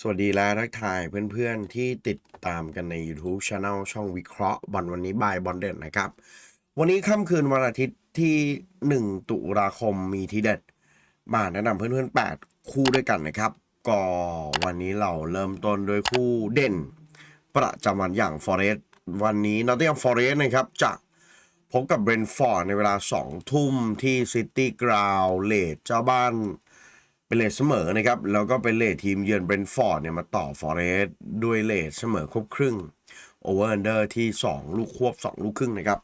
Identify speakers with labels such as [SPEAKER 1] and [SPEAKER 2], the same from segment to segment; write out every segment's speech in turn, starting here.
[SPEAKER 1] สวัสดีและทักทายเพื่อนๆที่ติดตามกันใน YouTube c h anel ช่องวิเคราะห์บอลวันนี้บายบอลเด่นนะครับ วันนี้ค่ำคืนวันอาทิตย์ที่ 1 ตุลาคมมีทีเด็ด มาแนะนำเพื่อนๆ 8 คู่ด้วยกันนะครับ ก็วันนี้เราเริ่มต้นด้วยคู่เด่น ประจำวันอย่าง Forest วันนี้นอตติ h ง m Forest นะครับจะพบกับเบรนฟอร์ดในเวลา 2 ทุ่มที่ City Ground เลดเจ้าบ้าน เป็นเลทเสมอนะครับ แล้วก็เป็นเลททีมเยือนเบรนฟอร์ดเนี่ยมาต่อฟอเรสต์ด้วยเลทเสมอครบครึ่งโอเวอร์ n นเดอร์ที่ 2 ลูกควบ 2 ลูกครึ่งนะครับ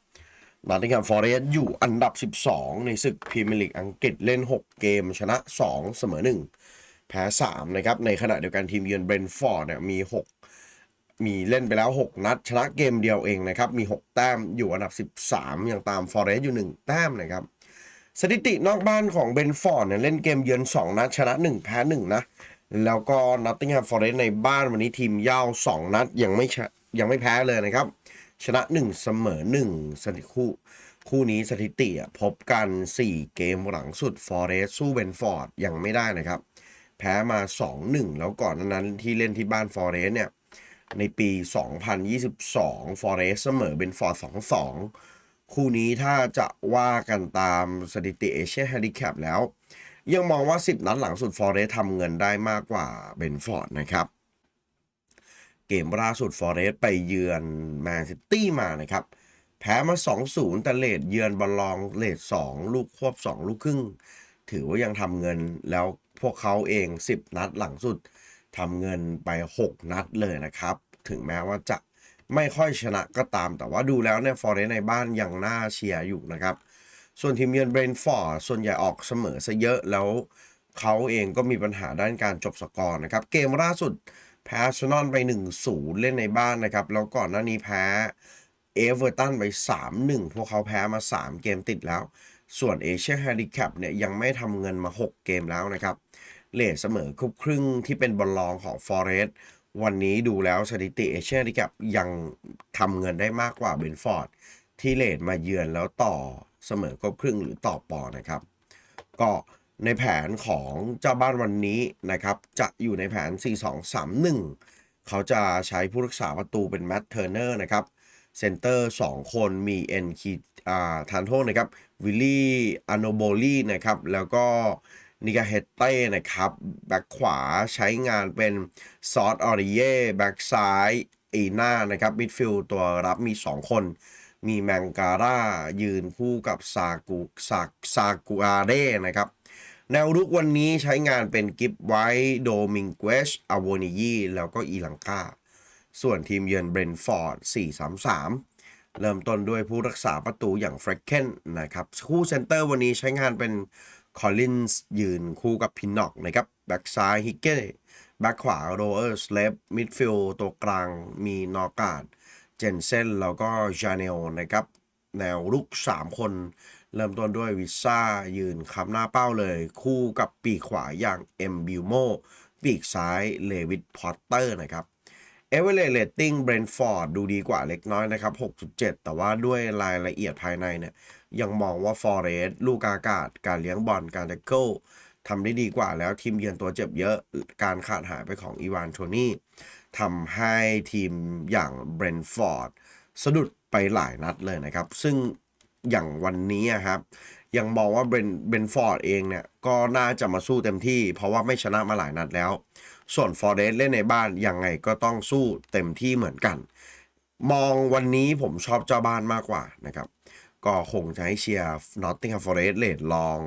[SPEAKER 1] นอตติงแฮมฟอเรสต์อยู่อันดับ 12 ในศึกพรีเมียร์ลีกอังกฤษเล่น 6 เกม ชนะ 2 เสมอ 1 แพ้ 3 นะครับ ในขณะเดียวกันทีมเยือนเบรนฟอร์ดเนี่ยมี 6 มีเล่นไปแล้ว 6 นัด ชนะเกมเดียวเองนะครับ มี 6 แต้มอยู่อันดับ 13อย่างตามฟอเรสต์อยู่ 1 แต้มนะครับ สถิตินอกบ้านของเบนฟอร์ดเนี่ยเล่นเกมเยือน2นัดชนะ 1 แพ้ 1 นะ แล้วก็นอตติงแฮมฟอร์เรสในบ้านวันนี้ทีมเย่า2นัดยังไม่ชะยังไม่แพ้เลยนะครับ ชนะ 1 เสมอ 1 สถิติคู่ คู่นี้สถิติอะพบกัน 4 เกมหลังสุดฟอร์เรสสู้เบนฟอร์ดยังไม่ได้นะครับ แพ้มา 2-1 แล้วก่อนนั้นที่เล่นที่บ้านฟอร์เรสเนี่ยในปี 2022ฟอเรสต์เสมอเบนฟอร์ด 2-2 คู่นี้ถ้าจะว่ากันตามสถิติเอเชียแฮนดิแคปแล้ว ยังมองว่า 10 นัดหลังสุดฟอร์เรสทำเงินได้มากกว่าเบนฟอร์ดนะครับเกมล่าสุดฟอร์เรสไปเยือนแมนซิตี้มานะครับ แพ้มา 2-0 แต่เลดเยือนบอลลองเลด2 ลูกควบ 2 ลูกครึ่ง ถือว่ายังทำเงินแล้วพวกเขาเอง 10 นัดหลังสุดทำเงินไป 6 นัดเลยนะครับ ถึงแม้ว่าจะ ไม่ค่อยชนะก็ตาม แต่ว่าดูแล้วเนี่ยฟอร์เรสในบ้านยังน่าเชียร์อยู่นะครับ ส่วนทีมเยือนเบรนฟอร์ดส่วนใหญ่ออกเสมอซะเยอะแล้วเขาเองก็มีปัญหาด้านการจบสกอร์นะครับ เกมล่าสุดแพ้อาร์เซนอลไป 1-0 เล่นในบ้านนะครับ แล้วก่อนหน้านี้แพ้เอเวอร์ตันไป 3-1 พวกเขาแพ้มา 3 เกมติดแล้ว ส่วนเอเชียแฮนดิแคปเนี่ยยังไม่ทำเงินมา 6 เกมแล้วนะครับเลทเสมอครบครึ่งที่เป็นบอลลองของฟอร์เรส วันนี้ดูแล้วสถิติเอเชียนดิแคปยังทำเงินได้มากกว่าเบนฟอร์ด ที่เลดมาเยือนแล้วต่อเสมอครบครึ่งหรือต่อปอนะครับ ก็ในแผนของเจ้าบ้านวันนี้นะครับ จะอยู่ในแผน 4-2-3-1 เขาจะใช้ผู้รักษาประตูเป็นแมตต์เทอร์เนอร์นะครับเซนเตอร์ 2 คนมีเอ็นคีอาทานโทนะครับวิลลี่อโนโบลีนะครับ แล้วก็ นิกาเฮเต้นะครับ แบ็คขวาใช้งานเป็นซอสออริเย่แบ็คซ้ายอีน่านะครับมิดฟิลด์ตัวรับมี 2 คน มีแมงการ่ายืนคู่กับซากุซาซากูอาเด้นะครับ แนวรุกวันนี้ใช้งานเป็นกิฟไวโดมิงเกสอโวนิยีแล้วก็อีลังกาส่วนทีมเยือนเบรนฟอร์ด 4-3-3 เริ่มต้นด้วยผู้รักษาประตูอย่างเฟรกเคนนะครับ คู่เซนเตอร์วันนี้ใช้งานเป็น คอลลินส์ยืนคู่กับพินน็อกนะครับแบ็กซ้ายฮิกเก้แบ็กขวาโรเออร์สเลปมิดฟิลด์ตัวกลางมีนอการ์ดเจนเซนแล้วก็จาเนลนะครับ แนวรุก 3 คน เริ่มต้นด้วยวิซ่ายืนคำหน้าเป้าเลย คู่กับปีกขวาอย่างเอ็มบิวโมปีกซ้ายเลวิดพอตเตอร์นะครับเอเวอเรเลตติ้งเบรนฟอร์ดดูดีกว่าเล็กน้อยนะครับ 6.7 แต่ว่าด้วยรายละเอียดภายในเนี่ย ยังมองว่าฟอร์เรสลูกอากาศ การเลี้ยงบอลการแท็กเกิลทำได้ดีกว่าแล้วทีมเยือนตัวเจ็บเยอะการขาดหายไปของอีวานโทนี่ทำให้ทีมอย่างเบรนฟอร์ดสะดุดไปหลายนัดเลยนะครับ ซึ่งอย่างวันนี้อะครับ ยังมองว่าเบรนเบรนฟอร์ดเองเนี่ย ก็น่าจะมาสู้เต็มที่ เพราะว่าไม่ชนะมาหลายนัดแล้ว ส่วนฟอร์เรสเล่นในบ้านยังไงก็ต้องสู้เต็มที่เหมือนกัน มองวันนี้ผมชอบเจ้าบ้านมากกว่านะครับ ก็คงจะให้เชียร์นอตติงแฮมฟอร์เรสเลดลอง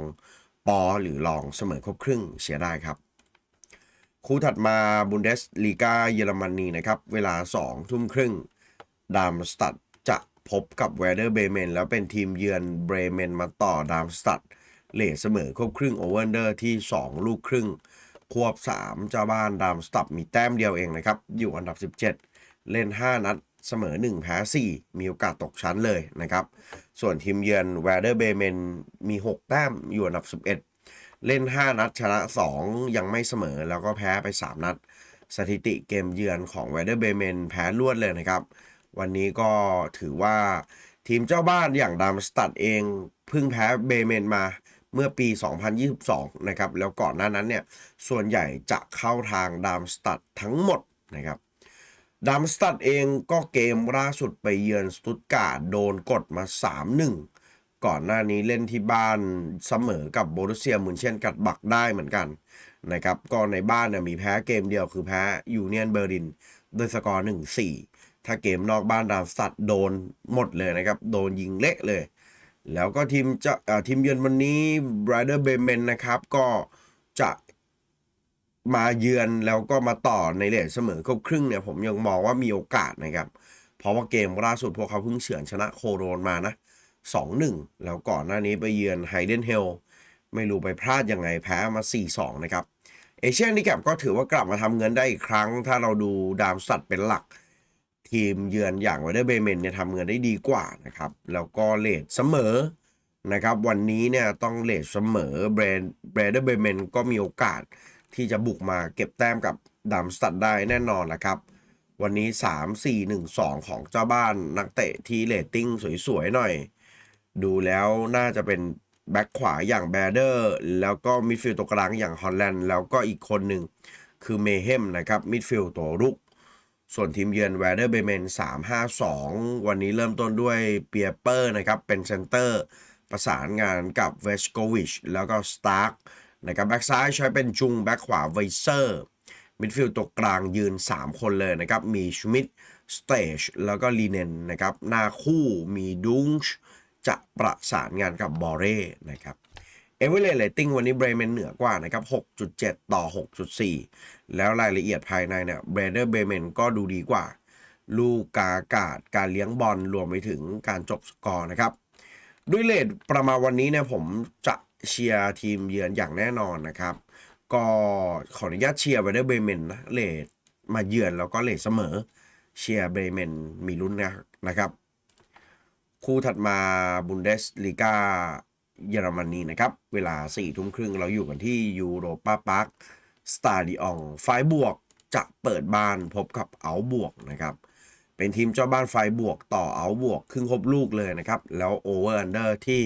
[SPEAKER 1] ปอหรือลองเสมอครบครึ่งเชียร์ได้ครับคู่ถัดมาบุนเดสลีกาเยอรมนีนะครับ เวลา 2 ทุ่มครึ่ง ดามสตัดจะพบกับเวเดอร์เบเมนแล้วเป็นทีมเยือนเบรเมนมาต่อดามสตัดเลทเสมอครบครึ่งโอเวอร์เดอร์ที่ 2 ลูกครึ่ง ควบ 3 เจ้าบ้านดามสตัดมีแต้มเดียวเองนะครับ อยู่อันดับ 17 เล่น 5 นัด เสมอ 1 แพ้ 4 มีโอกาสตกชั้นเลยนะครับ ส่วนทีมเยือนแวเดอร์เบเมนมี 6 แต้มอยู่อันดับ 11 เล่น 5 นัดชนะ 2 ยังไม่เสมอแล้วก็แพ้ไป 3 นัด สถิติเกมเยือนของแวเดอร์เบเมนแพ้รวดเลยนะครับ วันนี้ก็ถือว่าทีมเจ้าบ้านอย่างดามสตัดเองเพิ่งแพ้เบเมนมาเมื่อปี 2022 นะครับ แล้วก่อนหน้านั้นเนี่ย ส่วนใหญ่จะเข้าทางดามสตัดทั้งหมดนะครับ ดามสตัดเองก็เกมล่าสุดไปเยือนสตุตการ์ดโดนกดมา 3-1 ก่อนหน้านี้เล่นที่บ้านเสมอกับโบรุเซียมุนเช่นกัดบักได้เหมือนกันนะครับก็ในบ้านเนี่ยมีแพ้เกมเดียวคือแพ้ยูเนียนเบอร์ลินด้วยสกอร์ 1-4 ถ้าเกมนอกบ้านดามสตัดโดนหมดเลยนะครับ โดนยิงเละเลย แล้วก็ทีมจะทีมเยือนวันนี้บรเดอร์เบเมนนะครับก็จะ มาเยือนแล้วก็มาต่อในเลทเสมอครบครึ่งเนี่ยผมยังมองว่ามีโอกาสนะครับ เพราะว่าเกมล่าสุดพวกเขาเพิ่งเฉือนชนะโคโรนมานะ 2-1 แล้วก่อนหน้านี้ไปเยือนไฮเดนเฮลไม่รู้ไปพลาดยังไงแพ้มา 4-2 นะครับเอเชียนนิแกก็ถือว่ากลับมาทำเงินได้อีกครั้ง ถ้าเราดูดามสัตว์เป็นหลัก ทีมเยือนอย่างวเดอร์เบเมนเนี่ยทำเงินได้ดีกว่านะครับ แล้วก็เลทเสมอนะครับ วันนี้เนี่ยต้องเลทเสมอแบรนด์แบรเดอร์เบเมนก็มีโอกาส ที่จะบุกมาเก็บแต้มกับดามสตัดได้แน่นอนแหละครับ วันนี้ 3 4 1 2 ของเจ้าบ้านนักเตะที่เรตติ้งสวยๆหน่อย ดูแล้วน่าจะเป็นแบ็คขวาอย่างแบเดอร์ แล้วก็มิดฟิลด์ตัวกลางอย่างฮอลแลนด์แล้วก็อีกคนหนึ่งคือเมเฮมนะครับมิดฟิลด์ตัวรุก ส่วนทีมเยือนแวเดอร์เบเมน352 วันนี้เริ่มต้นด้วยเปียเปอร์นะครับเป็นเซนเตอร์ประสานงานกับเวชโกวิชแล้วก็สตาร์ นะครับแบ็กซ้ายใช้เป็นจุงแบ็กขวาไวเซอร์มิดฟิลด์ตัวกลางยืน 3 คนเลยนะครับ มีชมิดสเตชแล้วก็ลีเนนนะครับ หน้าคู่มีดุงช์จะประสานงานกับบอเร่นะครับเอเวอร์เลตติ้งวันนี้เบรเมนเหนือกว่านะครับ 6.7 ต่อ 6.4 แล้วรายละเอียดภายในเนี่ยเบรเดอร์เบรเมนก็ดูดีกว่า ลูกกากาศ การเลี้ยงบอลรวมไปถึงการจบสกอร์นะครับ ด้วยเลทประมาณวันนี้เนี่ยผมจะ เชียร์ทีมเยือนอย่างแน่นอนนะครับ ก็ขออนุญาตเชียร์ไปด้วยเบเมนนะเลทมาเยือนแล้วก็เลทเสมอเชียร์เบเมนมีลุ้นนะนะครับ คู่ถัดมาบุนเดสลีกาเยอรมนีนะครับ เวลา4ี่ทุ่มครึ่งเราอยู่กันที่ยูโรปาพาร์คสตาดิอองไฟบวกจะเปิดบ้านพบกับเอาบวกนะครับ เป็นทีมเจ้าบ้านไฟบวกต่อเอาบวกครึ่งครบลูกเลยนะครับ แล้วโอเวอร์อันเดอร์ที่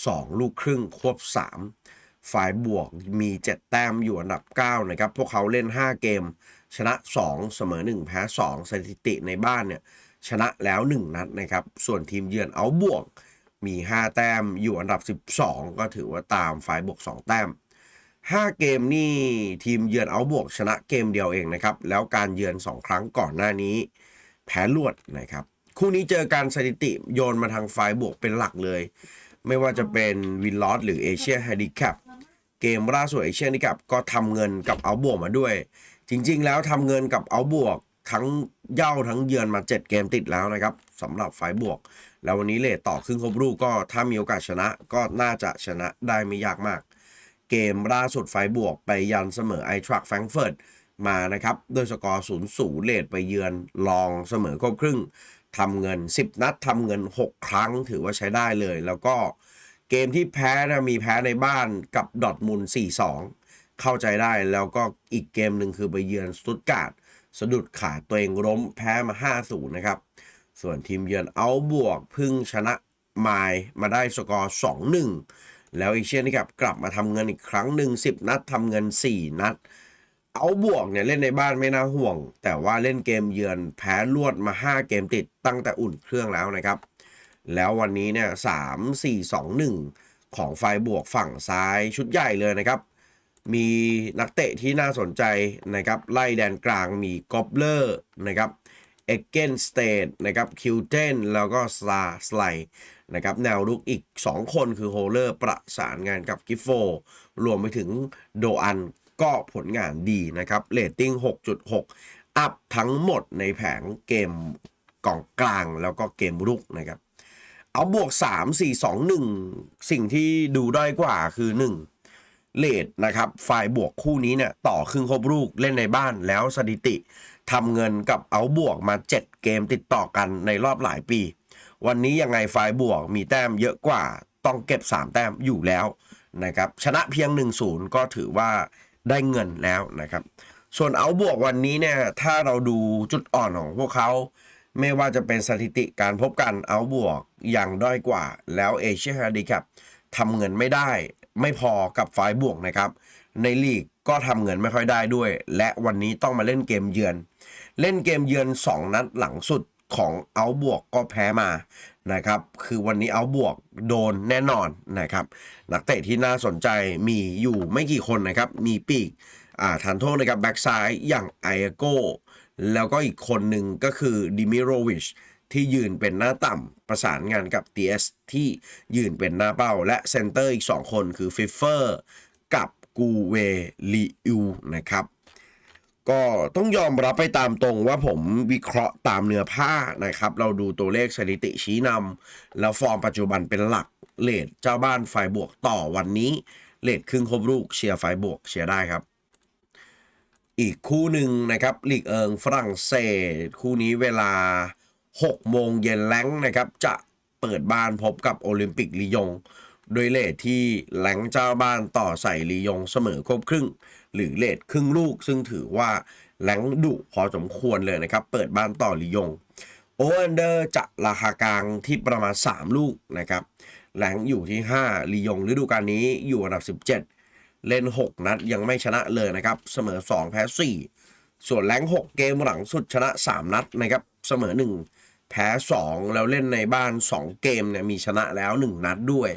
[SPEAKER 1] 2 ลูกครึ่งควบ 3 ฝ่ายบวกมี 7 แต้มอยู่อันดับ 9 นะครับ พวกเขาเล่น 5 เกม ชนะ 2 เสมอ 1 แพ้ 2 สถิติในบ้านเนี่ยชนะแล้ว 1 นัดนะครับ ส่วนทีมเยือนเอาบวกมี 5 แต้มอยู่อันดับ 12 ก็ถือว่าตามฝ่ายบวก 2 แต้ม 5 เกมนี่ทีมเยือนเอาบวกชนะเกมเดียวเองนะครับ แล้วการเยือน 2 ครั้งก่อนหน้านี้ แพ้รวดนะครับ คู่นี้เจอการสถิติโยนมาทางฝ่ายบวกเป็นหลักเลย ไม่ว่าจะเป็นวินลอสหรือเอเชียแฮดิแคปเกมล่าสุดเอเชียแฮดิแคปก็ทำเงินกับเอาบวกมาด้วย จริงๆ แล้วทำเงินกับเอาบวกทั้งเย่าทั้งเยือนมา 7 เกมติดแล้วนะครับสำหรับฝ่ายบวก แล้ววันนี้เลทต่อครึ่งครบรูปก็ถ้ามีโอกาสชนะก็น่าจะชนะได้ไม่ยากมาก เกมล่าสุดฝ่ายบวกไปยันเสมอไอทรัคแฟรงเฟิร์ตมานะครับโดยสกอร์0ูนย์เลทไปเยือนลองเสมอครบครึ่ง ทำเงิน 10 นัดทำเงิน 6 ครั้งถือว่าใช้ได้เลย แล้วก็เกมที่แพ้นะมีแพ้ในบ้านกับดอทมุน4-2 เข้าใจได้แล้วก็อีกเกมหนึ่งคือไปเยือนสตุตการ์ดสะดุดขาตัวเองล้มแพ้มา 5-0 นะครับ ส่วนทีมเยือนเอาบวกพึ่งชนะไมายมาได้สกอร์ 2-1 แล้วเอเชียนนี่ครับกลับมาทำเงินอีกครั้งหนึ่ง10 นัดทำเงิน 4 นัด เอาบวกเนี่ยเล่นในบ้านไม่น่าห่วง แต่ว่าเล่นเกมเยือนแพ้รวดมา 5 เกมติดตั้งแต่อุ่นเครื่องแล้วนะครับ แล้ววันนี้เนี่ยสามสี่สองหนึ่งของไฟบวกฝั่งซ้ายชุดใหญ่เลยนะครับ มีนักเตะที่น่าสนใจนะครับ ไล่แดนกลางมีกอบเลอร์นะครับเอเกนสเตดนะครับคิวเทนแล้วก็สลาสไลนะครับแนวรุกอีก 2 คนคือโฮเลอร์ประสานงานกับกิฟโฟ รวมไปถึงโดอัน ก็ผลงานดีนะครับเรตติ้ง 6.6 อัพทั้งหมดในแผงเกมกล่องกลางแล้วก็เกมรุกนะครับ เอาบวก 3 4 2 1 สิ่งที่ดูด้อยกว่าคือ 1เลดนะครับฝ่ายบวกคู่นี้เนี่ยต่อครึ่งครบลูกเล่นในบ้านแล้วสถิติทำเงินกับเอาบวกมา 7 เกมติดต่อกันในรอบหลายปี วันนี้ยังไงฝ่ายบวกมีแต้มเยอะกว่าต้องเก็บ 3 แต้มอยู่แล้วนะครับชนะเพียง 1-0 ก็ถือว่า ได้เงินแล้วนะครับ ส่วนเอาบวกวันนี้เนี่ยถ้าเราดูจุดอ่อนของพวกเขา ไม่ว่าจะเป็นสถิติการพบกันเอาบวกอย่างด้อยกว่า แล้วเอเชียฮาดีครับทำเงินไม่ได้ไม่พอกับฝ่ายบวกนะครับ ในลีกก็ทำเงินไม่ค่อยได้ด้วย และวันนี้ต้องมาเล่นเกมเยือน เล่นเกมเยือน 2 นัดหลังสุด ของเอาบวกก็แพ้มานะครับ คือวันนี้เอาบวกโดนแน่นอนนะครับ นักเตะที่น่าสนใจมีอยู่ไม่กี่คนนะครับ มีปีกอ่าทานโทษนะครับแบ็กซ้ายอย่างไอโกแล้วก็อีกคนหนึ่งก็คือดิมิโรวิชที่ยืนเป็นหน้าต่ำประสานงานกับ TS ที่ยืนเป็นหน้าเป้า และเซนเตอร์อีก 2 คนคือฟิฟเฟอร์กับกูเวลิอูนะครับ ก็ต้องยอมรับไปตามตรงว่าผมวิเคราะห์ตามเนื้อผ้านะครับ เราดูตัวเลขสถิติชี้นำแล้วฟอร์มปัจจุบันเป็นหลักเลทเจ้าบ้านฝ่ายบวกต่อวันนี้เลทครึ่งครบลูกเชียร์ฝ่ายบวกเชียร์ได้ครับ อีกคู่หนึ่งนะครับลีกเอิงฝรั่งเศส คู่นี้เวลา 6 โมงเย็นแล้งนะครับ จะเปิดบ้านพบกับโอลิมปิกลียง โดยเลทที่แหลงเจ้าบ้านต่อใส่ลียงเสมอครบครึ่ง หรือเลทครึ่งลูก ซึ่งถือว่าแหลงดุพอสมควรเลยนะครับ เปิดบ้านต่อลียงโอเวนเดอร์จะราคากลางที่ประมาณ 3 ลูกนะครับแหลงอยู่ที่ 5ลียงฤดูกาลนี้อยู่อันดับ 17 เล่น 6 นัดยังไม่ชนะเลยนะครับ เสมอ 2 แพ้ 4 ส่วนแรง6 เกมหลังสุดชนะ 3 นัดนะครับเสมอ 1 แพ้ 2 แล้วเล่นในบ้าน 2 เกมเนี่ยมีชนะแล้ว 1 นัดด้วย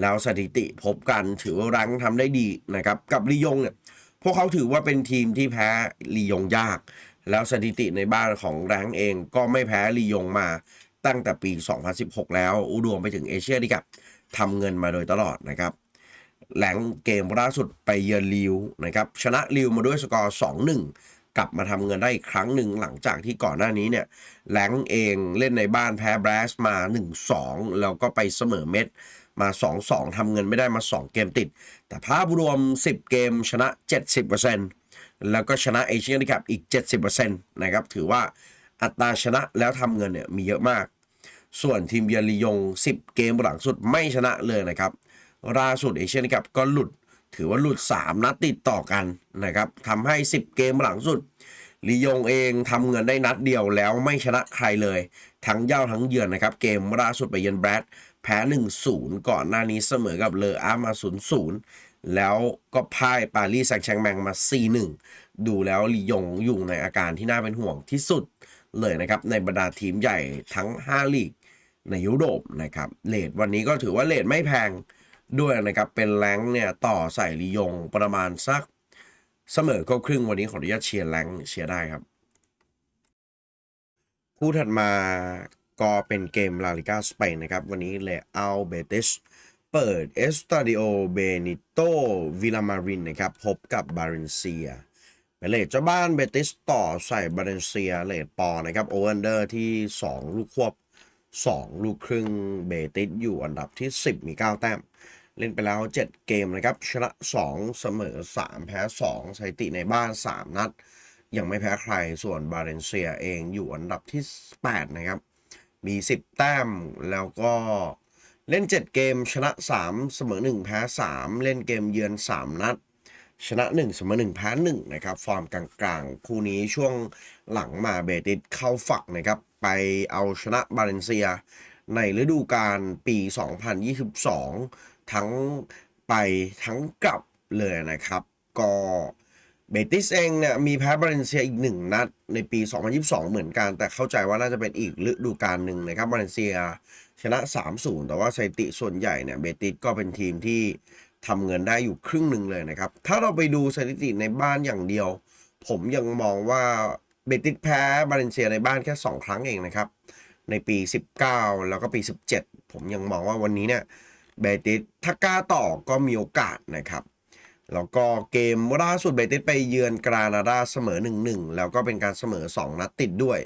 [SPEAKER 1] แล้วสถิติพบกันถือว่ารังทำได้ดีนะครับ กับลียงเนี่ย พวกเขาถือว่าเป็นทีมที่แพ้ลียงยาก แล้วสถิติในบ้านของแรงเองก็ไม่แพ้ลียงมาตั้งแต่ปี 2016 แล้วอุดวงไปถึงเอเชียดีกับทำเงินมาโดยตลอดนะครับแหลงเกมล่าสุดไปเยือนลิวนะครับชนะลิวมาด้วยสกอร์ 2-1 กลับมาทำเงินได้อีกครั้งหนึ่งหลังจากที่ก่อนหน้านี้เนี่ยแหลงเองเล่นในบ้านแพ้แบรสมา 1-2 แล้วก็ไปเสมอเม็ด มา 2-2ทำเงินไม่ได้มา 2 เกมติด แต่ภาพรวม 10 เกมชนะ 70%แล้วก็ชนะเอเชียนคัพอีก 70%นะครับถือว่าอัตราชนะแล้วทำเงินเนี่ยมีเยอะมาก ส่วนทีมเยือนลียง 10 เกมหลังสุดไม่ชนะเลยนะครับล่าสุดเอเชียนคัพก็หลุด ถือว่าหลุด 3 นัดติดต่อกันนะครับทำให้ 10 เกมหลังสุดลียงเองทำเงินได้นัดเดียวแล้วไม่ชนะใครเลย ทั้งเย่าทั้งเยือนนะครับ เกมล่าสุดไปเยือนแบรด แพ้ 1-0 ก่อนหน้านี้เสมอกับเลออาร์มา 0-0 แล้วก็พ่ายปารีสแซงต์แชงแมงมา 4-1 ดูแล้วลียงอยู่ในอาการที่น่าเป็นห่วงที่สุดเลยนะครับ ในบรรดาทีมใหญ่ทั้ง 5 ลีกในยุโรปนะครับเลทวันนี้ก็ถือว่าเลทไม่แพงด้วยนะครับ เป็นแรงเนี่ยต่อใส่ลียงประมาณสักเสมอก็ครึ่งวันนี้ขออนุญาตเชียร์แรงเชียร์ได้ครับ คู่ถัดมา ก็เป็นเกมลาลิก้าสเปนนะครับ วันนี้เลอัลเบติสเปิดเอสตาดิโอเบนิโตวิลามารินนะครับ พบกับบาเรนเซียเป็นเลทเจ้าบ้านเบติสต่อใส่บาเรนเซียเลทปอนะครับโอเวนเดอร์ที่ 2 ลูกควบ 2 ลูกครึ่งเบติสอยู่อันดับที่ 10 มี 9 แต้ม เล่นไปแล้ว 7 เกมนะครับ ชนะ 2 เสมอ 3 แพ้ 2สถิติในบ้าน 3 นัด ยังไม่แพ้ใครส่วนบาเรนเซียเองอยู่อันดับที่ 8 นะครับ มี 10 แต้ม แล้วก็เล่น 7 เกมชนะ 3 เสมอ 1 แพ้ 3 เล่นเกมเยือน 3 นัด ชนะ 1 เสมอ 1 แพ้ 1 นะครับ ฟอร์มกลางๆ คู่นี้ช่วงหลังมาเบติสเข้าฝักนะครับ ไปเอาชนะบาเลนเซีย ในฤดูกาลปี 2022 ทั้งไปทั้งกลับเลยนะครับ ก็ เบติสเองเนี่ยมีแพ้บาเลนเซียอีกหนึ่งนัดในปี 2022 เหมือนกัน แต่เข้าใจว่าน่าจะเป็นอีกฤดูกาลหนึ่งนะครับบาเลนเซียชนะ 3-0 แต่ว่าสถิติส่วนใหญ่เนี่ยเบติสก็เป็นทีมที่ทำเงินได้อยู่ครึ่งหนึ่งเลยนะครับ ถ้าเราไปดูสถิติในบ้านอย่างเดียว ผมยังมองว่าเบติสแพ้บาเลนเซียในบ้านแค่ 2 ครั้งเองนะครับ ในปี 19 แล้วก็ปี 17 ผมยังมองว่าวันนี้เนี่ยเบติสถ้ากล้าต่อก็มีโอกาสนะครับ แล้วก็เกมล่าสุดเบติสไปเยือนกรานาดาเสมอ 1-1 แล้วก็เป็นการเสมอ 2 นัดติดด้วย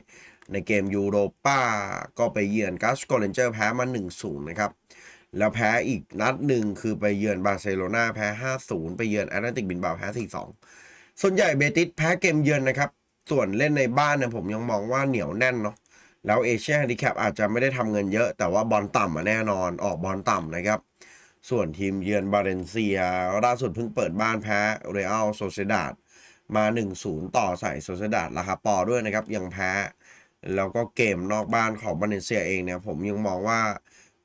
[SPEAKER 1] ในเกมยูโรป้าก็ไปเยือนกัสโกเลนเจอร์แพ้มา 1-0 นะครับ แล้วแพ้อีกนัดหนึ่งคือไปเยือนบาร์เซโลนาแพ้ 5-0 ไปเยือนแอตเลติกบินบาแพ้ 4-2 ส่วนใหญ่เบติสแพ้เกมเยือนนะครับ ส่วนเล่นในบ้านเนี่ยผมยังมองว่าเหนียวแน่นเนาะแล้วเอเชียแฮนดิแคปอาจจะไม่ได้ทำเงินเยอะ แต่ว่าบอลต่ำอะแน่นอนออกบอลต่ำนะครับ ส่วนทีมเยือนบาเลนเซียล่าสุดเพิ่งเปิดบ้านแพ้เรอัลโซเซดาดมา 1-0 ต่อใส่โซเซดาดราคาปอด้วยนะครับ ยังแพ้ แล้วก็เกมนอกบ้านของบาเลนเซียเองเนี่ยผมยังมองว่า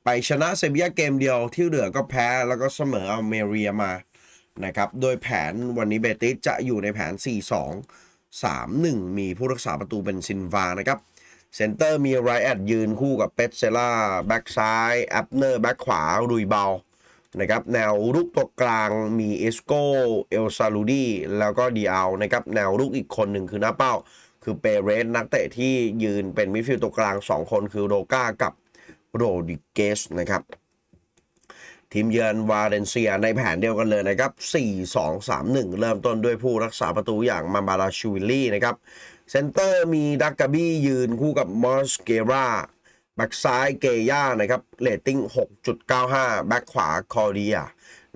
[SPEAKER 1] ไปชนะเซบียาเกมเดียวที่เหลือก็แพ้แล้วก็เสมอเอาเมเรียมานะครับ โดยแผนวันนี้เบติสจะอยู่ในแผน 4-2 3-1 มีผู้รักษาประตูเป็นซินวานะครับเซนเตอร์มีไรแอดยืนคู่กับเปตเซล่าแบ็กซ้ายแอปเนอร์แบ็กขวารุยเบา นะครับ แนวรุกตัวกลางมีเอสโกเอลซาลูดีแล้วก็ดีอานะครับ แนวรุกอีกคนหนึ่งคือหน้าเป้า คือเปเรสนักเตะที่ยืนเป็นมิดฟิลด์ตัวกลาง 2 คนคือโรก้ากับโรดิเกสนะครับทีมเยือนวาเลนเซียในแผนเดียวกันเลยนะครับ 4-2-3-1 เริ่มต้นด้วยผู้รักษาประตูอย่างมาบาราชูวิลลี่นะครับ เซนเตอร์มีดักกาบี้ยืนคู่กับมอสเกรา แบ็กซ้ายเกย่านะครับเรตติ้ง 6.95 แบ็กขวาคอเดีย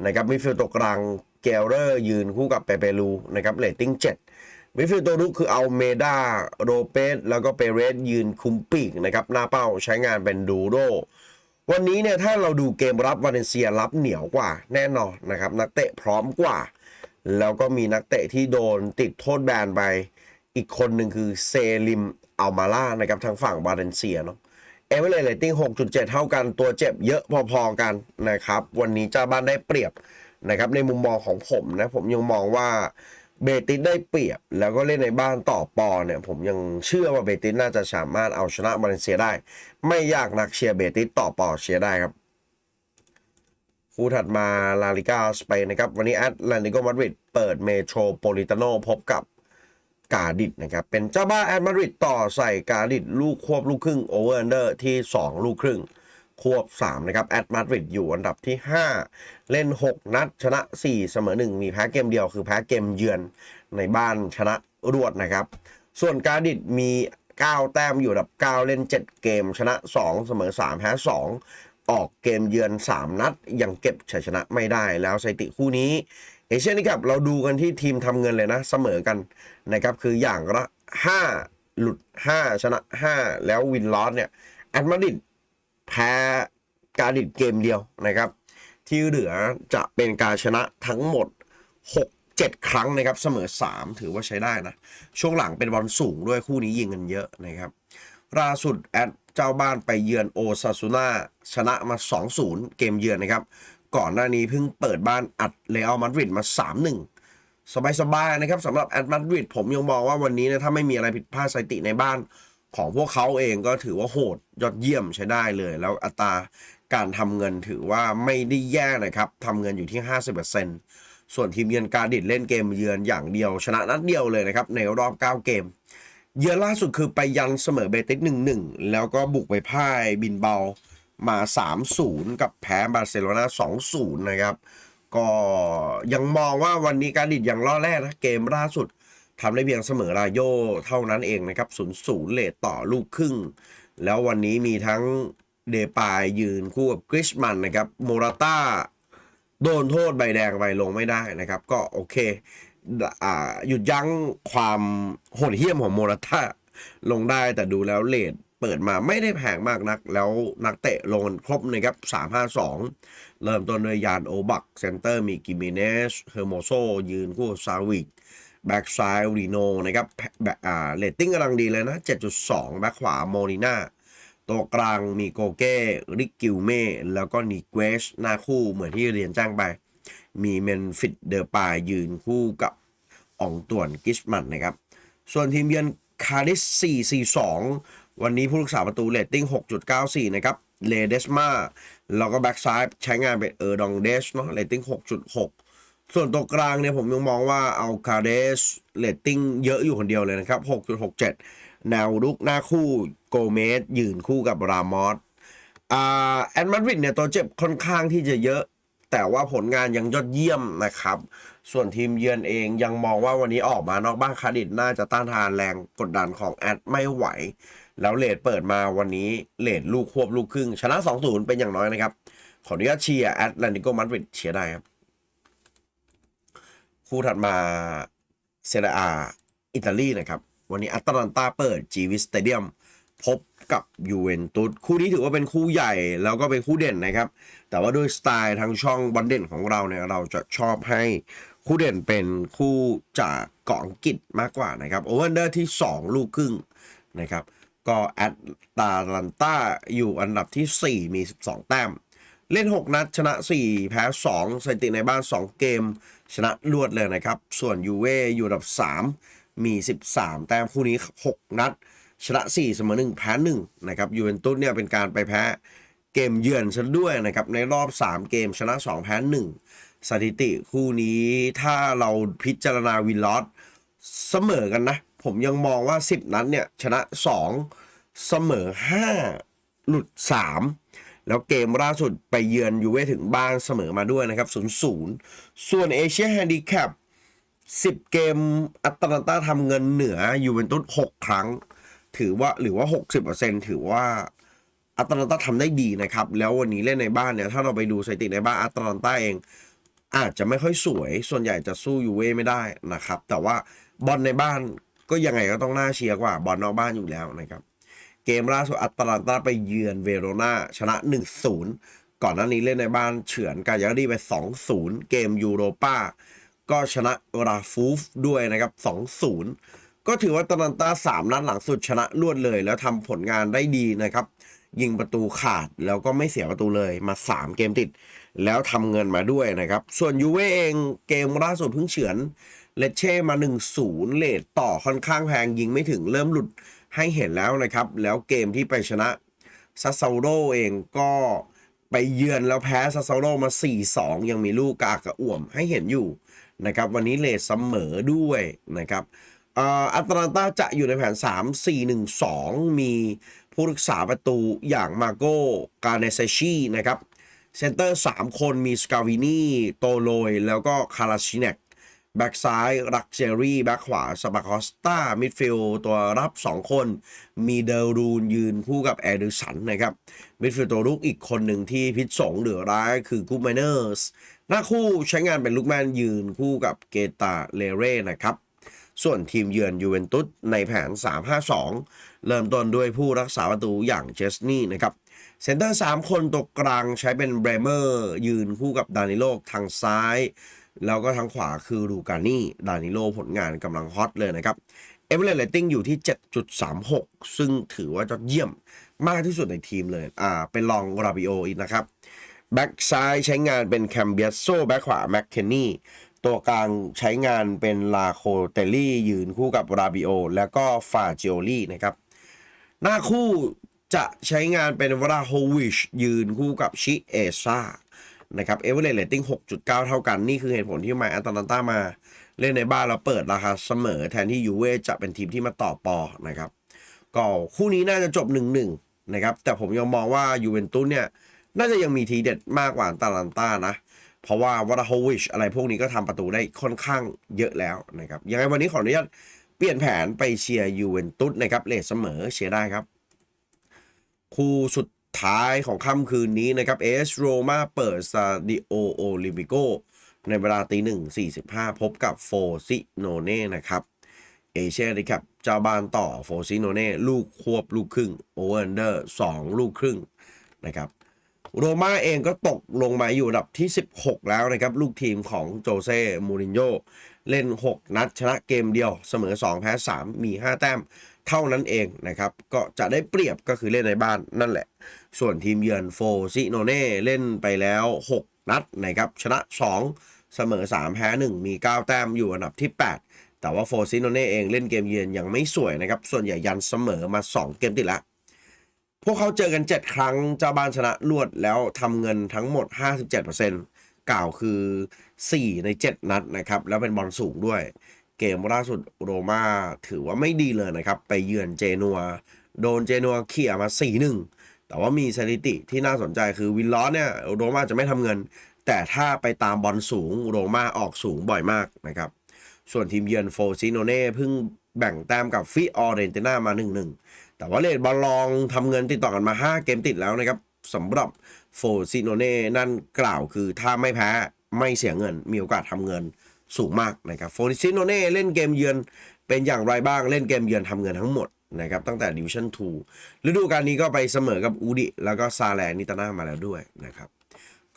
[SPEAKER 1] นะครับมิดฟิลด์ตัวกลางเกลเลอร์ยืนคู่กับเปเปรูนะครับเรตติ้ง 7มิดฟิลด์ตัวรุกคือเอาเมดาโรเปสแล้วก็เปเรสยืนคุมปีกนะครับหน้าเป้าใช้งานเป็นดูโรวันนี้เนี่ยถ้าเราดูเกมรับวาเลนเซียรับเหนียวกว่าแน่นอนนะครับนักเตะพร้อมกว่า แล้วก็มีนักเตะที่โดนติดโทษแบนไป อีกคนหนึ่งคือเซลิมอัลมาล่านะครับทางฝั่งวาเลนเซียเนาะ เอเวอร์เลตติ้ง6.7 เท่ากันตัวเจ็บเยอะพอๆกันนะครับ วันนี้เจ้าบ้านได้เปรียบนะครับ ในมุมมองของผมนะ ผมยังมองว่าเบติสได้เปรียบ แล้วก็เล่นในบ้านต่อปอเนี่ย ผมยังเชื่อว่าเบติสน่าจะสามารถเอาชนะวาเลนเซียได้ ไม่ยากนักเชียร์เบติสต่อปอเชียร์ได้ครับคู่ถัดมาลาลิกาสเปนนะครับ วันนี้แอตแลนติโกมาดริดเปิดเมโทรโพลิตาโนพบกับ กาดิดนะครับ เป็นเจ้าบ้านแอตมาดริดต่อใส่กาดิดลูกควบลูกครึ่งโอเวอร์อันเดอร์ที่ 2 ลูกครึ่ง ควบ 3 นะครับแอตมาดริดอยู่อันดับที่ 5 เล่น 6 นัด ชนะ 4 เสมอ 1 มีแพ้เกมเดียวคือแพ้เกมเยือนในบ้านชนะรวดนะครับ ส่วนกาดิดมี 9 แต้มอยู่อันดับ 9 เล่น 7 เกม ชนะ 2 เสมอ 3 แพ้ 2 ออกเกมเยือน 3 นัดยังเก็บชัยชนะไม่ได้แล้วสถิติคู่นี้ เอเชียนครับเราดูกันที่ทีมทำเงินเลยนะ เสมอกันนะครับคืออย่างละ 5 หลุด 5 ชนะ 5 แล้ววินลอสเนี่ยแอตมาดริดแพ้กาดิดเกมเดียวนะครับ ที่เหลือจะเป็นการชนะทั้งหมด 6 7 ครั้งนะครับเสมอ 3 ถือว่าใช้ได้นะ ช่วงหลังเป็นบอลสูงด้วยคู่นี้ยิงกันเยอะนะครับล่าสุดแอดเจ้าบ้านไปเยือนโอซาซูน่าชนะมา 2-0 เกมเยือนนะครับ ก่อนหน้านี้เพิ่งเปิดบ้านอัดเรอัลมาดริดมา 3-1 สบายๆนะครับสำหรับแอดมาดริดผมยังมองว่าวันนี้นะถ้าไม่มีอะไรผิดพลาดสถิติในบ้านของพวกเขาเองก็ถือว่าโหดยอดเยี่ยมใช้ได้เลย แล้วอัตราการทำเงินถือว่าไม่ได้แย่นะครับทำเงินอยู่ที่ 50%ส่วนทีมเยือนการดิดเล่นเกมเยือนอย่างเดียว ชนะนัดเดียวเลยนะครับในรอบ 9 เกม เยือนล่าสุดคือไปยันเสมอเบติส1-1 แล้วก็บุกไปพ่ายบินเบา มา 3-0 กับแพ้บาร์เซโลนา2-0 นะครับ ก็ยังมองว่าวันนี้การดิดยังล่อแรกนะเกมล่าสุดทำได้เพียงเสมอรายโยเท่านั้นเองนะครับ 0-0 เลทต่อลูกครึ่ง แล้ววันนี้มีทั้งเดปายยืนคู่กับกริชมันนะครับโมราต้าโดนโทษใบแดงไปลงไม่ได้นะครับ ก็โอเคอ่าหยุดยั้งความโหดเหี้ยมของโมราต้าลงได้แต่ดูแล้วเลท เปิดมาไม่ได้แพงมากนัก แล้วนักเตะลงครบนะครับ3-5-2 เริ่มต้นด้วยยานโอบัก เซนเตอร์มีกิมิเนส เฮอร์โมโซ ยืนคู่ซาวิก แบ็กซ้ายรีโนนะครับแบบอ่าเรตติ้งกำลังดีเลยนะ 7.2 แบ็กขวาโมลิน่าตัวกลางมีโกเก้ ริกกิลเม่ แล้วก็นีเกวชหน้าคู่เหมือนที่เรียนแจ้งไป มีเมนฟิตเดอร์ปายยืนคู่กับอองต่วนกิชมันนะครับ ส่วนทีมเยือนคาริส4-4-2 วันนี้ผู้รักษาประตูเรตติ้ง 6.94 นะครับเลเดสมาแล้วก็แบ็กซ้ายใช้งานเป็นเออร์ดองเดชเนาะเรตติ้ง 6.6 ส่วนตัวกลางเนี่ยผมยังมองว่าเอาคาร์เดสเรตติ้งเยอะอยู่คนเดียวเลยนะครับ 6.67 แนวรุกหน้าคู่โกเมสยืนคู่กับรามอสอ่าแอนมาดริดเนี่ยตัวเจ็บค่อนข้างที่จะเยอะ แต่ว่าผลงานยังยอดเยี่ยมนะครับ ส่วนทีมเยือนเองยังมองว่าวันนี้ออกมานอกบ้านคาดิดน่าจะต้านทานแรงกดดันของแอดไม่ไหว แล้วเลดเปิดมาวันนี้เลดลูกควบลูกครึ่ง ชนะ 2-0 เป็นอย่างน้อยนะครับ ขออนุญาตเชียร์แอตแลนติโกมาดริดเชียร์ได้ครับ คู่ถัดมาเซเรียอาอิตาลีนะครับ วันนี้อัตแลนตาเปิดจีวิสเตเดียมพบกับยูเวนตุสคู่นี้ถือว่าเป็นคู่ใหญ่แล้วก็เป็นคู่เด่นนะครับ แต่ว่าด้วยสไตล์ทางช่องบอลเด่นของเราเนี่ยเราจะชอบให้ คู่เด่นเป็นคู่จากเกาะอังกฤษมากกว่านะครับโอเวอร์เดอร์ที่ 2 ลูกครึ่งนะครับ ก็แอตตาลันตาอยู่อันดับที่ 4 มี 12 แต้ม เล่น 6 นัดชนะ 4 แพ้ 2สถิติในบ้าน 2 เกม ชนะรวดเลยนะครับ ส่วนยูเว่อยู่อันดับ 3 มี 13 แต้มคู่นี้ 6 นัด ชนะ 4 เสมอ 1 แพ้ 1 นะครับยูเวนตุสเนี่ยเป็นการไปแพ้เกมเยือนซะด้วยนะครับ ในรอบ 3 เกมชนะ 2 แพ้ 1 สถิติคู่นี้ถ้าเราพิจารณาวินลอสเสมอกันนะ ผมยังมองว่า 10 นัดเนี่ย ชนะ 2 เสมอ 5 หลุด 3 แล้วเกมล่าสุดไปเยือนยูเว่ถึงบ้านเสมอมาด้วยนะครับ 0-0 ส่วนเอเชียแฮนดิแคป10 เกมอัตแลนตาทำเงินเหนือยูเวนตุส6ครั้ง ถือว่าหรือว่า 60%ถือว่าอัตแลนตาทำได้ดีนะครับ แล้ววันนี้เล่นในบ้านเนี่ย ถ้าเราไปดูสถิติในบ้านอัตแลนตาเอง อาจจะไม่ค่อยสวย ส่วนใหญ่จะสู้ยูเว่ไม่ได้นะครับ แต่ว่าบอลในบ้านก็ยังไงก็ต้องน่าเชียร์กว่าบอลนอกบ้านอยู่แล้วนะครับ เกมล่าสุดอัตแลนตาไปเยือนเวโรนาชนะ 1-0 ก่อนหน้านี้เล่นในบ้านเฉือนกายารีไป 2-0 เกมยูโรป้าก็ชนะราฟูฟด้วยนะครับ 2-0 ก็ถือว่าตาลันตา3นัดหลังสุดชนะรวดเลย แล้วทำผลงานได้ดีนะครับ ยิงประตูขาดแล้วก็ไม่เสียประตูเลยมา 3 เกมติด แล้วทำเงินมาด้วยนะครับ ส่วนยูเว่เองเกมล่าสุดเพิ่งเฉือนเลเช่มา 1-0 เลทต่อค่อนข้างแพงยิงไม่ถึงเริ่มหลุดให้เห็นแล้วนะครับ แล้วเกมที่ไปชนะซัสซโรเองก็ไปเยือนแล้วแพ้ซัสซโรมา 4-2 ยังมีลูกกากระอ่วมให้เห็นอยู่นะครับวันนี้เลทเสมอด้วยนะครับอัตแลนตาจะอยู่ในแผน 3 4 1 2 มี ผู้รักษาประตูอย่างมาโกกาเนเซชีนะครับเซนเตอร์ 3 คนมีสกาวินีโตโลย แล้วก็คาราชิเนกแบ็กซ้ายรักเจอรี่ แบ็กขวาสปาคอสตามิดฟิลตัวรับ 2 คน มีเดลรูนยืนคู่กับแอร์ดิสันนะครับ มิดฟิลตัวลุกอีกคนหนึ่งที่พิษสงเหลือร้ายคือกูมเนอร์สหน้าคู่ใช้งานเป็นลูกแมนยืนคู่กับเกตาเลเร่นะครับ ส่วนทีมเยือนยูเวนตุสในแผน 3-5-2 เริ่มต้นด้วยผู้รักษาประตูอย่างเจสนี่นะครับเซนเตอร์ 3 คนตัวกลางใช้เป็นเบรเมอร์ยืนคู่กับดานิโลทางซ้าย แล้วก็ทางขวาคือลูกานี่ดานิโลผลงานกำลังฮอตเลยนะครับเอเวอเรสต์เรตติ้งอยู่ที่ 7.36 ซึ่งถือว่ายอดเยี่ยมมากที่สุดในทีมเลย อ่า เป็นรองราบิโออีกนะครับ แบ็กซ้ายใช้งานเป็นแคมเบียโซแบ็กขวาแมคเคนนี่ ตัวกลางใช้งานเป็นลาโคเตลลี่ยืนคู่กับราบิโอ แล้วก็ฟาจิโอลี่นะครับ หน้าคู่จะใช้งานเป็นวราโฮวิชยืนคู่กับชิเอซ่านะครับเอเวอเรสต์เรตติ้ง6.9 เท่ากัน นี่คือเหตุผลที่ทำไมอัตแลนตามาเล่นในบ้านแล้วเปิดราคาเสมอ แทนที่ยูเว่จะเป็นทีมที่มาต่อปอนะครับก็คู่นี้น่าจะจบ 1-1 นะครับ แต่ผมยังมองว่ายูเวนตุสเนี่ย น่าจะยังมีทีเด็ดมากกว่าอัตาลันตานะ เพราะว่าวราโฮวิชอะไรพวกนี้ก็ทำประตูได้ค่อนข้างเยอะแล้วนะครับยังไงวันนี้ขออนุญาตเปลี่ยนแผนไปเชียร์ยูเวนตุสนะครับเลทเสมอเชียร์ได้ครับ คู่สุดท้ายของค่ำคืนนี้นะครับเอสโรมาเปิดซาดิโอโอลิมปิโกในเวลาตีหนึ่งสี่สิบห้าพบกับโฟซิโนเน่นะครับเอเชียนะครับเจ้าบ้านต่อโฟซิโนเน่ลูกควบลูกครึ่งโอเวอร์เดอร์สองลูกครึ่งนะครับ โรม่าเองก็ตกลงมาอยู่อันดับที่ 16 แล้วนะครับ ลูกทีมของโจเซ่มูรินโญ่เล่น 6 นัดชนะเกมเดียวเสมอ 2 แพ้ 3 มี 5 แต้มเท่านั้นเองนะครับ ก็จะได้เปรียบก็คือเล่นในบ้านนั่นแหละ ส่วนทีมเยือนโฟซิโนเน่เล่นไปแล้ว 6 นัดนะครับ ชนะ 2 เสมอ 3 แพ้ 1 มี 9 แต้มอยู่อันดับที่ 8 แต่ว่าโฟซิโนเน่เองเล่นเกมเยือนยังไม่สวยนะครับส่วนใหญ่ยันเสมอมา 2 เกมติดละ พวกเขาเจอกัน 7 ครั้งเจ้าบ้านชนะรวดแล้วทำเงินทั้งหมด 57%กล่าวคือ 4 ใน 7 นัดนะครับ แล้วเป็นบอลสูงด้วย เกมล่าสุดโรม่าถือว่าไม่ดีเลยนะครับ ไปเยือนเจนัว โดนเจนัวเขี่ยมา 4-1 แต่ว่ามีสถิติที่น่าสนใจคือวินล้อเนี่ยโรม่าจะไม่ทำเงิน แต่ถ้าไปตามบอลสูงโรม่าออกสูงบ่อยมากนะครับส่วนทีมเยือนโฟซิโนเน่เพิ่งแบ่งแต้มกับฟิออเรนติน่ามา 1-1 แต่ว่าเลดบอลลองทำเงินติดต่อกันมา 5 เกมติดแล้วนะครับสำหรับโฟซิโนเน่นั่นกล่าวคือถ้าไม่แพ้ไม่เสียเงิน มีโอกาสทำเงินสูงมากนะครับโฟซิโนเน่เล่นเกมเยือนเป็นอย่างไรบ้างเล่นเกมเยือนทำเงินทั้งหมดนะครับตั้งแต่ดิวชั่น 2 ฤดูกาลนี้ก็ไปเสมอกับอูดิ แล้วก็ซาแลนิตาน่ามาแล้วด้วยนะครับ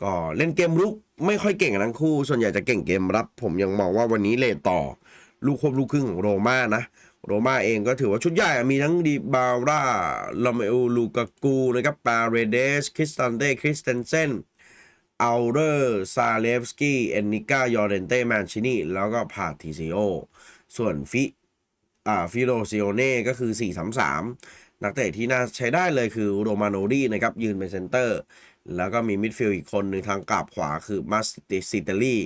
[SPEAKER 1] ก็เล่นเกมรุกไม่ค่อยเก่งทั้งคู่ ส่วนใหญ่จะเก่งเกมรับ ผมยังมองว่าวันนี้เลทต่อ ลูกควบลูกครึ่งของโรม่านะ โรม่าเองก็ถือว่าชุดใหญ่มีทั้งดีบาร่าลาเมโอลูกากูนะครับปาเรเดสคริสตันเต้คริสเตนเซนอัลเดอร์ซาเลฟสกี้เอนนิก้ายอร์เดนเต้แมนชินีแล้วก็พาทิซิโอส่วนฟิอ่าฟิโลซิโอเน่ก็คือ 4-3-3 นักเตะที่น่าใช้ได้เลยคือโรมาโนดีนะครับยืนเป็นเซนเตอร์ แล้วก็มีมิดฟิลด์อีกคนหนึ่งทางกราบขวาคือมาสติซิเตลี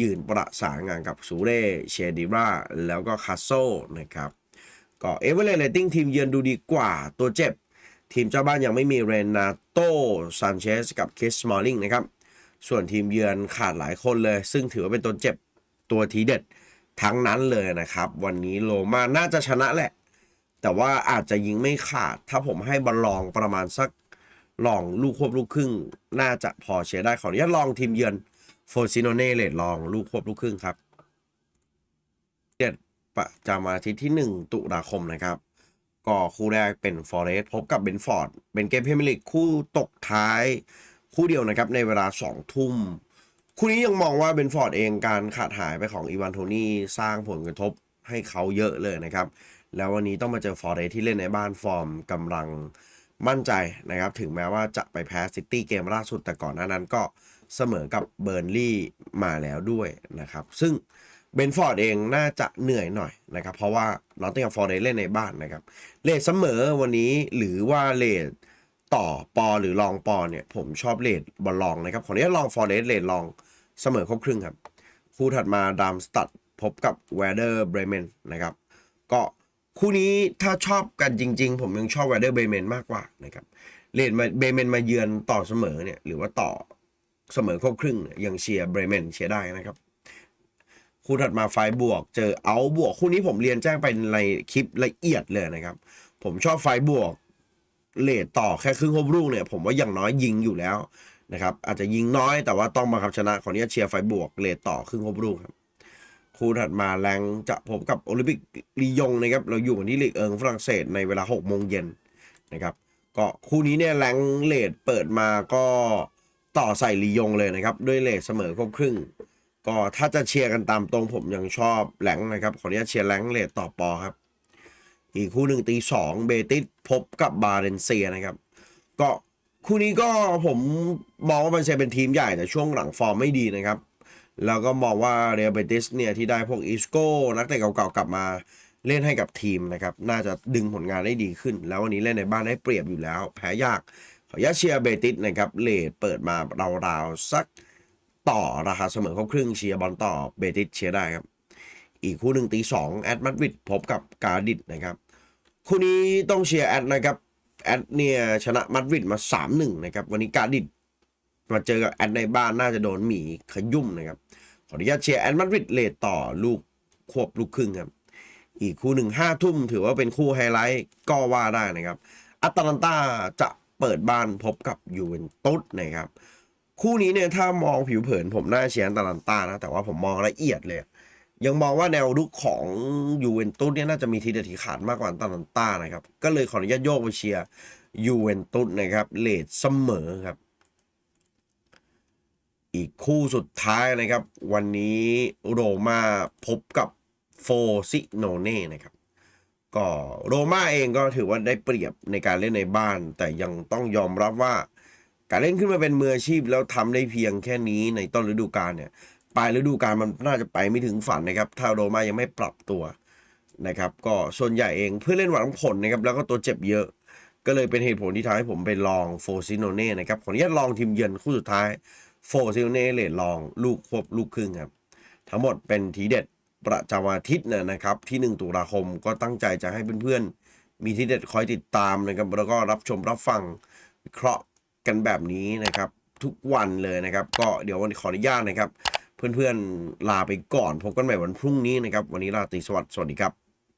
[SPEAKER 1] ยืนประสานงานกับซูเร่เชดิราแล้วก็คาโซนะครับ ก็เอเวอร์เรสติ้งทีมเยือนดูดีกว่าตัวเจ็บ ทีมเจ้าบ้านยังไม่มีเรนาโตซานเชสกับเคสมอลลิงนะครับ ส่วนทีมเยือนขาดหลายคนเลย ซึ่งถือว่าเป็นตัวเจ็บตัวทีเด็ดทั้งนั้นเลยนะครับ วันนี้โลมาน่าจะชนะแหละ แต่ว่าอาจจะยิงไม่ขาดถ้าผมให้บอลลองประมาณสัก ลองลูกควบลูกครึ่ง น่าจะพอเชียร์ได้ขออนุญาตลองทีมเยือนโฟซิโนเน่เลดลองลูกควบลูกครึ่งครับเด็ดประจำอาทิตย์ที่ 1 ตุลาคมนะครับ ก็คู่แรกเป็นฟอร์เรสพบกับเบนฟอร์ด เป็นเกมพรีเมียร์ลีกคู่ตกท้ายคู่เดียวนะครับในเวลา 2 ทุ่ม คู่นี้ยังมองว่าเบนฟอร์ดเองการขาดหายไปของอีวานโทนี่สร้างผลกระทบให้เขาเยอะเลยนะครับ แล้ววันนี้ต้องมาเจอฟอร์เรสที่เล่นในบ้านฟอร์มกำลัง มั่นใจนะครับ ถึงแม้ว่าจะไปแพ้ซิตี้เกมล่าสุดแต่ก่อนหน้านั้นก็เสมอกับเบอร์นลี่มาแล้วด้วยนะครับ ซึ่งเบนฟอร์ดเองน่าจะเหนื่อยหน่อยนะครับ เพราะว่านอตติงแฮมฟอร์เรสเล่นในบ้านนะครับเลทเสมอวันนี้หรือว่าเลทต่อปอหรือลองปอเนี่ย ผมชอบเลทบอลลองนะครับขออนุญาตลองฟอร์เรสเลทลองเสมอครบครึ่งครับ คู่ถัดมาดามสตัดพบกับแวเดอร์เบรเมนนะครับ ก็ คู่นี้ถ้าชอบกันจริง ๆ ผมยังชอบแวเดอร์เบเมนมากกว่านะครับเลดมาเบเมนมาเยือนต่อเสมอเนี่ยหรือว่าต่อเสมอครบครึ่งเนี่ยยังเชียร์เบรเมนเชียร์ได้นะครับคู่ถัดมาไฟบวก เจอเอาบวกคู่นี้ผมเรียนแจ้งไปในคลิปละเอียดเลยนะครับ ผมชอบไฟบวกเลทต่อแค่ครึ่งครบลูกเนี่ย ผมว่าอย่างน้อยยิงอยู่แล้วนะครับ อาจจะยิงน้อยแต่ว่าต้องมาคับชนะขออนุญาตเชียร์ไฟบวกเลทต่อครึ่งครบลูกครับ คู่ถัดมาแรงจะพบกับโอลิมปิกลียงนะครับ เราอยู่กันที่ลีกเอิงฝรั่งเศสในเวลา6โมงเย็นนะครับ ก็คู่นี้เนี่ยแรงเลทเปิดมาก็ต่อใส่ลียงเลยนะครับ ด้วยเลทเสมอครบครึ่ง ก็ถ้าจะเชียร์กันตามตรงผมยังชอบแหลงนะครับ ขออนุญาตเชียร์แหลงเลทต่อปอครับ อีกคู่หนึ่งตีสองเบติสพบกับบาเรนเซียนะครับ ก็คู่นี้ก็ผมมองว่ามันจะเป็นทีมใหญ่แต่ช่วงหลังฟอร์มไม่ดีนะครับ แล้วก็มองว่าเรอัลเบติสเนี่ยที่ได้พวกอิสโก้นักเตะเก่าๆกลับมาเล่นให้กับทีมนะครับ น่าจะดึงผลงานได้ดีขึ้น แล้ววันนี้เล่นในบ้านได้เปรียบอยู่แล้ว แพ้ยาก ขออนุญาเชียร์เบติสนะครับเลทเปิดมาราวๆสักต่อราคาเสมอครบครึ่งเชียร์บอลต่อเบติสเชียร์ได้ครับ อีกคู่หนึ่งตีสองแอดมาดริดพบกับกาดิดนะครับ คู่นี้ต้องเชียร์แอดนะครับแอดเนี่ยชนะมาดริดมา3-1นะครับวันนี้กาดิดมาเจอกับแอดในบ้านน่าจะโดนหมีขยุ่มนะครับ ขออนุญาตเชียร์แอดมาดริดเลทต่อลูกควบลูกครึ่งครับ อีกคู่หนึ่งห้าทุ่มถือว่าเป็นคู่ไฮไลท์ก็ว่าได้นะครับอัตแลนตาจะเปิดบ้านพบกับยูเวนตุสนะครับ คู่นี้เนี่ยถ้ามองผิวเผินผมน่าเชียร์อัตแลนตานะแต่ว่าผมมองละเอียดเลย ยังมองว่าแนวรุกของยูเวนตุสเนี่ยน่าจะมีทีเด็ดทีขาดมากกว่าอัตแลนตานะครับ ก็เลยขออนุญาตโยกไปเชียร์ยูเวนตุสนะครับเลทเสมอครับ อีกคู่สุดท้ายนะครับ วันนี้โรมาพบกับโฟซิโนเน่นะครับ ก็โรมาเองก็ถือว่าได้เปรียบในการเล่นในบ้าน แต่ยังต้องยอมรับว่า การเล่นขึ้นมาเป็นมืออาชีพแล้วทำได้เพียงแค่นี้ในต้นฤดูกาลเนี่ยปลายฤดูกาลมันน่าจะไปไม่ถึงฝันนะครับ ถ้าโรมายังไม่ปรับตัวนะครับ ก็ส่วนใหญ่เองเพื่อเล่นหวังผลนะครับ แล้วก็ตัวเจ็บเยอะก็เลยเป็นเหตุผลที่ทำให้ผมไปลองโฟซิโนเน่นะครับขออนุญาตลองทีมเยือนคู่สุดท้าย โฟซิโนเนเลดลองลูกควบลูกครึ่งครับ ทั้งหมดเป็นทีเด็ดประจำอาทิตย์เนี่ยนะครับ ที่ 1 ตุลาคมก็ตั้งใจจะให้เพื่อนๆ มีทีเด็ดคอยติดตามนะครับแล้วก็รับชมรับฟังวิเคราะห์กันแบบนี้นะครับ ทุกวันเลยนะครับ ก็เดี๋ยววันนี้ขออนุญาตนะครับ เพื่อนๆลาไปก่อนพบกันใหม่วันพรุ่งนี้นะครับ วันนี้ลาตีสวัสดิ์สวัสดีครับ